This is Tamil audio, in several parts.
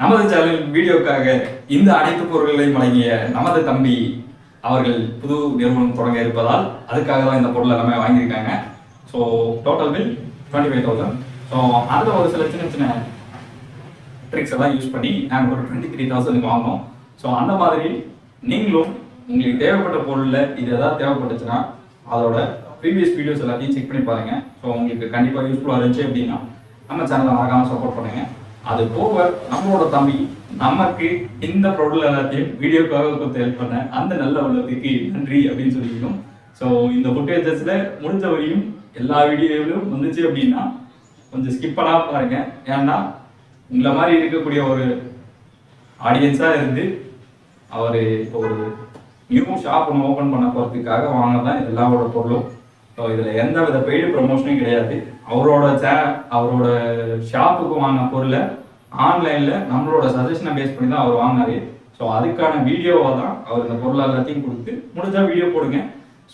நமது சேனல் வீடியோக்காக இந்த அனைத்து பொருட்களையும் வழங்கிய நமது தம்பி அவர்கள் புது நிறுவனம் தொடங்க இருப்பதால் அதுக்காக தான் இந்த பொருள் எல்லாமே வாங்கியிருக்காங்க. So total bill twenty five thousand so அதில் ஒரு சில சின்ன சின்ன ட்ரிக்ஸ் எல்லாம் யூஸ் பண்ணி நாங்கள் ஒரு டுவெண்ட்டி த்ரீ தௌசண்ட் வாங்கினோம். ஸோ அந்த மாதிரி நீங்களும் உங்களுக்கு தேவைப்பட்ட பொருளில் இது எதாவது தேவைப்பட்டுச்சுன்னா அதோட ப்ரீவியஸ் வீடியோஸ் எல்லாத்தையும் செக் பண்ணி பாருங்கள் ஸோ உங்களுக்கு கண்டிப்பாக யூஸ்ஃபுல்லாக இருந்துச்சு அப்படின்னா நம்ம சேனலை மறக்காமல் சப்போர்ட் பண்ணுங்கள் அது போக நம்மளோட தம்பி நமக்கு இந்த பொருள் எல்லாத்தையும் வீடியோக்காக கொடுத்து ஹெல்ப் பண்ண அந்த நல்ல உள்ளத்துக்கு நன்றி அப்படின்னு சொல்லிக்கணும். ஸோ இந்த ஃபுட்டேஜஸில் முடிஞ்ச வரையும் எல்லா வீடியோவிலும் வந்துச்சு அப்படின்னா கொஞ்சம் ஸ்கிப் பண்ணாம பாருங்க. ஏன்னா உங்களை மாதிரி இருக்கக்கூடிய ஒரு ஆடியன்ஸாக இருந்து அவர் இப்போ ஒரு நியூ ஷாப் ஒன்று ஓப்பன் பண்ண போகிறதுக்காக வாங்க தான் எல்லாவோட பொருளும். ஸோ இதில் எந்த வித பெய்டு ப்ரமோஷனும் கிடையாது. அவரோட சே அவரோட ஷாப்புக்கு வாங்கின பொருளை ஆன்லைனில் நம்மளோட சஜஷனை பேஸ் பண்ணி தான் அவர் வாங்கினாரு. ஸோ அதுக்கான வீடியோவை தான் அவர் இந்த பொருள் எல்லாத்தையும் கொடுத்து முடிஞ்சால் வீடியோ போடுங்க.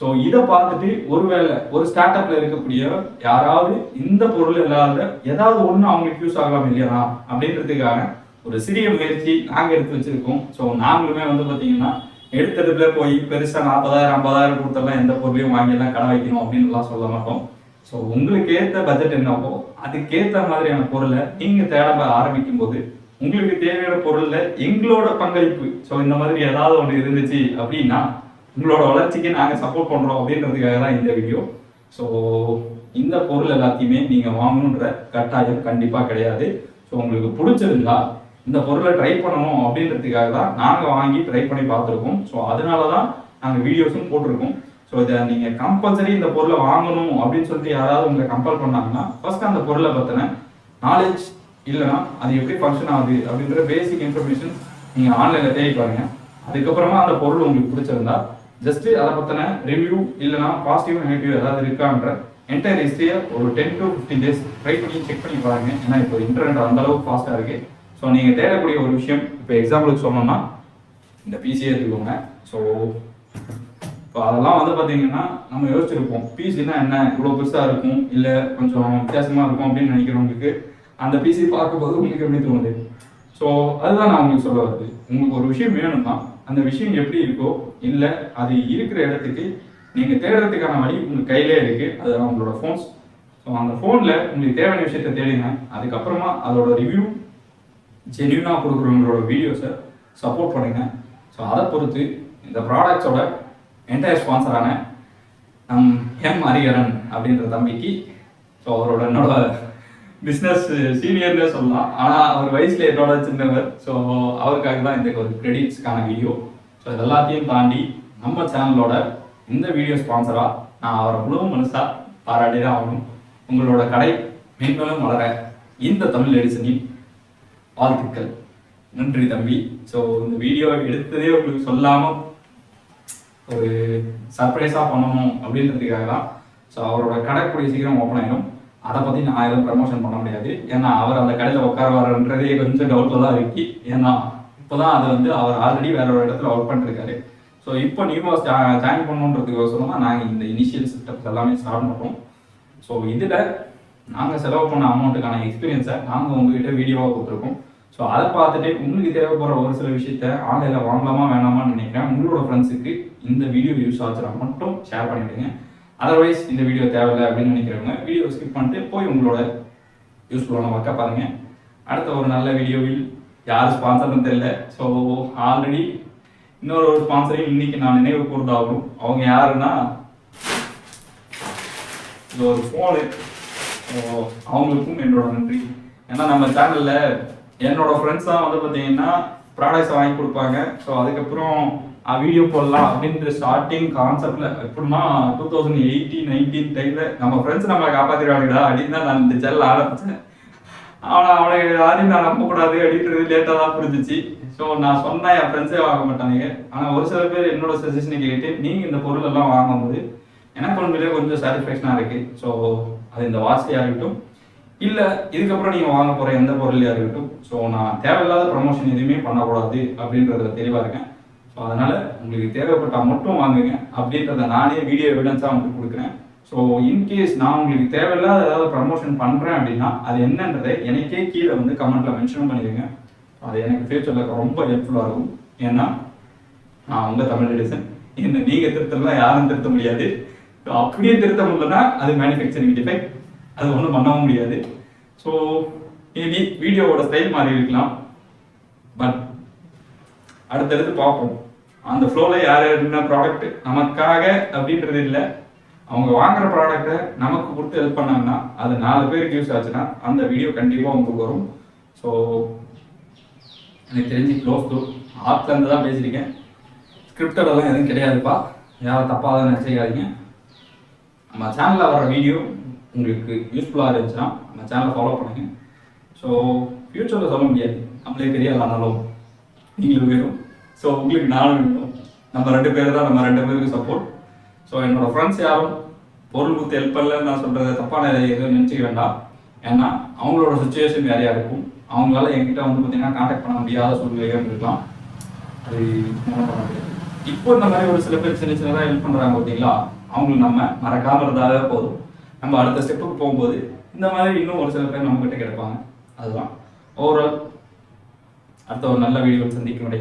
ஸோ இதை பார்த்துட்டு ஒருவேளை ஒரு ஸ்டார்ட் அப்ல இருக்கக்கூடிய யாராவது இந்த பொருள் இல்லாத ஏதாவது ஒன்று அவங்களுக்கு யூஸ் ஆகலாம் இல்லையா அப்படின்றதுக்காக ஒரு சிறிய முயற்சி நாங்கள் எடுத்து வச்சிருக்கோம். ஸோ நாங்களுமே வந்து பார்த்தீங்கன்னா எடுத்தடுப்புல போய் பெருசாக நாற்பதாயிரம் ஐம்பதாயிரம் கொடுத்தெல்லாம் எந்த பொருளையும் வாங்கியெல்லாம் கடை வைக்கணும் அப்படின்னுலாம் சொல்ல மாட்டோம். ஸோ உங்களுக்கு ஏற்ற பட்ஜெட் என்னவோ அதுக்கேற்ற மாதிரியான பொருளை நீங்கள் தேட ஆரம்பிக்கும் போது உங்களுக்கு தேவையான பொருள்ல எங்களோட பங்களிப்பு. ஸோ இந்த மாதிரி ஏதாவது ஒன்று இருந்துச்சு அப்படின்னா உங்களோட வளர்ச்சிக்கு நாங்கள் சப்போர்ட் பண்ணுறோம் அப்படின்றதுக்காக தான் இந்த வீடியோ ஸோ இந்த பொருள் எல்லாத்தையுமே நீங்கள் வாங்கணுன்ற கட்டாயம் கண்டிப்பாக கிடையாது. ஸோ உங்களுக்கு பிடிச்சிருந்தா இந்த பொருளை ட்ரை பண்ணணும் அப்படின்றதுக்காக தான் நாங்கள் வாங்கி ட்ரை பண்ணி பார்த்துருக்கோம். ஸோ அதனால தான் நாங்கள் வீடியோஸும் போட்டிருக்கோம். ஸோ இதை நீங்கள் கம்பல்சரி இந்த பொருளை வாங்கணும் அப்படின்னு சொல்லிட்டு யாராவது உங்களை கம்பல் பண்ணாங்கன்னா ஃபர்ஸ்ட் அந்த பொருளை பற்றின நாலேஜ் இல்லைன்னா அது எப்படி ஃபங்க்ஷன் ஆகுது அப்படின்ற பேசிக் இன்ஃபர்மேஷன் நீங்கள் ஆன்லைனில் தேடி பாருங்க. அதுக்கப்புறமா அந்த பொருள் உங்களுக்கு பிடிச்சிருந்தா ஜஸ்ட் அதை பற்றின ரிவ்யூ இல்லைனா பாசிட்டிவ் நெகட்டிவ் ஏதாவது இருக்கான்ற என்டையர் ஹிஸ்ட்ரியை ஒரு ten to fifteen days try பண்ணி செக் பண்ணி பாருங்க. ஏன்னா இப்போ இன்டர்நெட் அந்த அளவுக்கு ஃபாஸ்ட்டாக இருக்குது ஸோ நீங்கள் தேடக்கூடிய ஒரு விஷயம் இப்போ எக்ஸாம்பிளுக்கு சொன்னோம்னா இந்த பிசியே எடுத்துக்கோங்க. ஸோ இப்போ அதெல்லாம் வந்து பார்த்தீங்கன்னா நம்ம யோசிச்சிருப்போம். பிசினா என்ன? இவ்வளோ பெருசாக இருக்கும்? இல்லை கொஞ்சம் வித்தியாசமாக இருக்கும் அப்படின்னு நினைக்கிறவங்களுக்கு அந்த பிசி பார்க்கும்போது உங்களுக்கு எப்படி தோணுது? ஸோ அதுதான் நான் உங்களுக்கு சொல்ல வருது உங்களுக்கு ஒரு விஷயம் வேணும்னா அந்த விஷயம் எப்படி இருக்கோ இல்லை அது இருக்கிற இடத்துக்கு நீங்கள் தேடுறதுக்கான வழி உங்கள் கையிலே இருக்குது அது உங்களோட ஃபோன்ஸ் ஸோ அந்த ஃபோனில் உங்களுக்கு தேவையான விஷயத்தை தேடுங்க. அதுக்கப்புறமா அதோட ரிவ்யூ ஜென்யூனாக கொடுக்குறவங்களோட வீடியோஸை சப்போர்ட் பண்ணுங்கள் ஸோ அதை பொறுத்து இந்த ப்ராடக்ட்ஸோட என்டையர் ஸ்பான்சரான நம் எம் ஹரிகரன் அப்படின்ற தம்பிக்கு ஸோ அவரோட என்னோட பிஸ்னஸ் சீனியர்னே சொல்லலாம். ஆனால் அவர் வயசில் என்னோட சின்னவர். ஸோ அவருக்காக தான் இந்த ஒரு கிரெடிட்ஸ்க்கான வீடியோ ஸோ இது எல்லாத்தையும் தாண்டி நம்ம சேனலோட இந்த வீடியோ ஸ்பான்சராக நான் அவரை முழு மனசாக பாராட்டி தான் ஆகணும். உங்களோட கடை மேன்மேலும் வளர இந்த தமிழ் எடிசனில் வாழ்த்துக்கள். நன்றி தம்பி. ஸோ இந்த வீடியோ எடுத்ததே உங்களுக்கு சொல்லாமல் ஒரு சர்ப்ரைஸாக பண்ணணும் அப்படின்றதுக்காக தான் ஸோ அவரோட கடை கூடிய சீக்கிரம் ஓப்பன் ஆயிடும் அதை பற்றி நான் எதுவும் ப்ரமோஷன் பண்ண முடியாது. ஏன்னா அவர் அந்த கடையில் உட்காருவாருன்றதே கொஞ்சம் டவுட்டில் தான் இருக்கு. ஏன்னா இப்போ தான் அது வந்து அவர் ஆல்ரெடி வேற ஒரு இடத்துல ஒர்க் பண்ணிருக்காரு. ஸோ இப்போ நியூவாக ஜாயின் பண்ணணுன்றதுக்கோசரம் நாங்கள் இந்த இனிஷியல் சிஸ்டம்ஸ் எல்லாமே ஸ்டார்ட் பண்ணுறோம் ஸோ இதில் நாங்கள் செலவு பண்ண அமௌண்ட்டுக்கான எக்ஸ்பீரியன்ஸை நாங்கள் உங்ககிட்ட வீடியோவாக கொடுத்துருக்கோம். ஸோ அதை பார்த்துட்டு உங்களுக்கு தேவைப்படுற ஒரு சில விஷயத்த ஆன்லைனில் வாங்கலாமா வேணாமான்னு நினைக்கிறேன். உங்களோட ஃப்ரெண்ட்ஸுக்கு இந்த வீடியோ யூஸ் ஆச்சுனா மட்டும் ஷேர் பண்ணிவிடுங்க அதர்வைஸ் இந்த வீடியோ தேவையில்லை அப்படின்னு நினைக்கிறவங்க வீடியோ ஸ்கிப் பண்ணிட்டு போய் உங்களோட யூஸ்ஃபுல்லான ஒர்க்காக பாருங்கள் அடுத்த ஒரு நல்ல வீடியோவில் யார் ஸ்பான்சர்னு தெரியல. ஸோ ஆல்ரெடி இன்னொரு ஒரு ஸ்பான்சரையும் இன்னைக்கு நான் நினைவு கூர்ந்தாகும் அவங்க யாருன்னா இது ஒரு ஃபோனு அவங்களுக்கும் என்னோட நன்றி. ஏன்னா நம்ம சேனலில் என்னோட ஃப்ரெண்ட்ஸ் தான் வந்து பார்த்தீங்கன்னா ப்ராடக்ட்ஸ் வாங்கி கொடுப்பாங்க. ஸோ அதுக்கப்புறம் வீடியோ போடலாம் அப்படின்ற ஸ்டார்டிங் கான்செப்ட்ல எப்படின்னா டூ தௌசண்ட் எயிட்டீன் நைன்டீன் டைம்ல நம்ம ஃப்ரெண்ட்ஸ் நம்ம காப்பாத்திடுவாங்கடா அப்படின்னு தான் நான் இந்த சேனல் ஆரம்பிச்சேன். அவனை அவனை யாரையும் நான் நம்பக்கூடாது அப்படின்றது லேட்டாக தான் புரிஞ்சிச்சு. ஸோ நான் சொன்னா என் ஃப்ரெண்ட்ஸே வாங்க மாட்டாங்க ஆனால் ஒரு சில பேர் என்னோட சஜஷனை கேட்டு நீங்கள் இந்த பொருள் எல்லாம் வாங்கும்போது எனக்கு உண்மையிலே கொஞ்சம் சாட்டிஸ்ஃபேக்ஷனாக இருக்குது ஸோ அது இந்த வாட்ச்லேயே இருக்கட்டும் இல்லை இதுக்கப்புறம் நீங்கள் வாங்க போகிற எந்த பொருளையாக இருக்கட்டும். ஸோ நான் தேவையில்லாத ப்ரமோஷன் எதுவுமே பண்ணக்கூடாது அப்படின்றத தெளிவாக இருக்கேன். ஸோ அதனால் உங்களுக்கு தேவைப்பட்டால் மட்டும் வாங்குங்க. அப்படின்றத நானே வீடியோ எவிடன்ஸாக உங்களுக்கு கொடுக்குறேன். ஸோ இன்கேஸ் நான் உங்களுக்கு தேவையில்லாத ஏதாவது ப்ரமோஷன் பண்ணுறேன் அப்படின்னா அது என்னன்றதை எனக்கே கீழே வந்து கமெண்ட்டில் மென்ஷன் பண்ணிடுங்க. அது எனக்கு ஃபியூச்சரில் ரொம்ப ஹெல்ப்ஃபுல்லாக இருக்கும். ஏன்னா நான் உங்கள் தமிழ் எடிசன் என்ன நீங்கள் திருத்தலாம் யாரும் திருத்த முடியாது. அப்படியே திருத்த முடியலன்னா அது மேனுஃபேக்சரிங் டிஃபெக்ட் அது ஒன்றும் பண்ணவும் முடியாது. ஸோ மேபி வீடியோவோட ஸ்டைல் மாறி இருக்கலாம். பட் அடுத்தடுத்து பார்ப்போம். அந்த ஃப்ளோவில் யார் என்ன ப்ராடக்ட் நமக்காக அப்படின்றது இல்லை. அவங்க வாங்குற ப்ராடக்ட்டை நமக்கு கொடுத்து ஹெல்ப் பண்ணாங்கன்னா அது நாலு பேருக்கு யூஸ் ஆச்சுன்னா அந்த வீடியோ கண்டிப்பாக உங்களுக்கு வரும். ஸோ எனக்கு தெரிஞ்சு க்ளோஸ் டூ ஆப்லேருந்து தான் பேசியிருக்கேன். ஸ்கிரிப்டடெல்லாம் எதுவும் கிடையாதுப்பா. யாரும் தப்பாக தான் நினச்சிக்காதீங்க. நம்ம சேனலில் வர வீடியோ உங்களுக்கு யூஸ்ஃபுல்லாக இருந்துச்சுன்னா நம்ம சேனலை ஃபாலோ பண்ணுங்கள் ஸோ ஃப்யூச்சரில் சொல்ல முடியாது. நம்மளே தெரியாது ஆனாலும் நீங்களும் வேணும். ஸோ உங்களுக்கு நானும் வேணும். நம்ம ரெண்டு பேர் தான் நம்ம ரெண்டு பேருக்கு சப்போர்ட் ஸோ என்னோடய ஃப்ரெண்ட்ஸ் யாரும் பொருள் கொடுத்து ஹெல்ப் பண்ணலன்னு நான் சொல்கிறது தப்பான எதுவும் நினச்சிக்க வேண்டாம். ஏன்னா அவங்களோட சுச்சுவேஷன் வேறையாக இருக்கும் அவங்களால என்கிட்ட வந்து பார்த்தீங்கன்னா காண்டாக்ட் பண்ண முடியாத சூழ்நிலைகள் இருக்கலாம் அது பண்ண முடியாது. இப்போ இந்த மாதிரி ஒரு சில பேர் சின்ன சின்னதாக ஹெல்ப் பண்ணுறாங்க பார்த்தீங்களா அவங்களுக்கு நம்ம மறக்காமல் இருந்தாலே போதும். நம்ம அடுத்த ஸ்டெப்புக்கு போகும்போது இந்த மாதிரி இன்னும் ஒரு சில பேர் நம்ம கிட்ட கிடைப்பாங்க அதுதான். ஓவரால் அடுத்த ஒரு நல்ல வீடியோவில் சந்திக்கும் வரை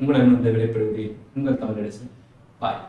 உங்களிடம் இந்த விடைபெறுவது உங்கள் தமிழ் பாய்